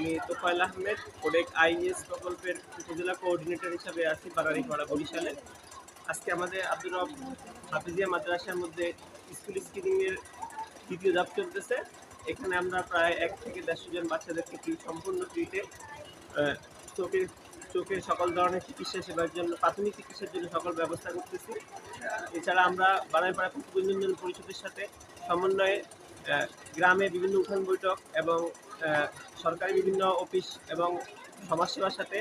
আমি Tofail Ahmed, codec is প্রকল্পের উপজেলা কোঅর্ডিনেটর হিসাবে আছি বারারিপাড়া বরিশালে। আজকে আমাদের আব্দুর রব হাফিজিয়া মাদ্রাসার মধ্যে স্কুল স্ক্রিনিংয়ের দ্বিতীয় ধাপ চলতেছে। এখানে আমরা প্রায় এক থেকে দেড়শো জন বাচ্চাদেরকে ফ্রি সম্পূর্ণ ফ্রিতে চোখের চোখের সকল ধরনের চিকিৎসা সেবার জন্য, প্রাথমিক চিকিৎসার জন্য সকল ব্যবস্থা করতেছি। এছাড়া আমরা বারাইপাড়া প্রতিবন্ধন পরিষদের সাথে সমন্বয়ে গ্রামে বিভিন্ন উঠান বৈঠক এবং সরকারি বিভিন্ন অফিস এবং সমাজসেবার সাথে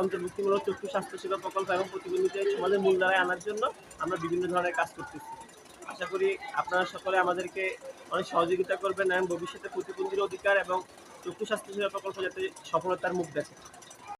অন্তর্ভুক্তিমূলক চক্ষু স্বাস্থ্যসেবা প্রকল্প এবং প্রতিবন্ধীদের সমাজের মূলধারায় আনার জন্য আমরা বিভিন্ন ধরনের কাজ করতেছি। আশা করি আপনারা সকলে আমাদেরকে অনেক সহযোগিতা করবেন এবং ভবিষ্যতে প্রতিবন্ধীর অধিকার এবং চক্ষু স্বাস্থ্যসেবা প্রকল্প যাতে সফলতার মুখ দেখে।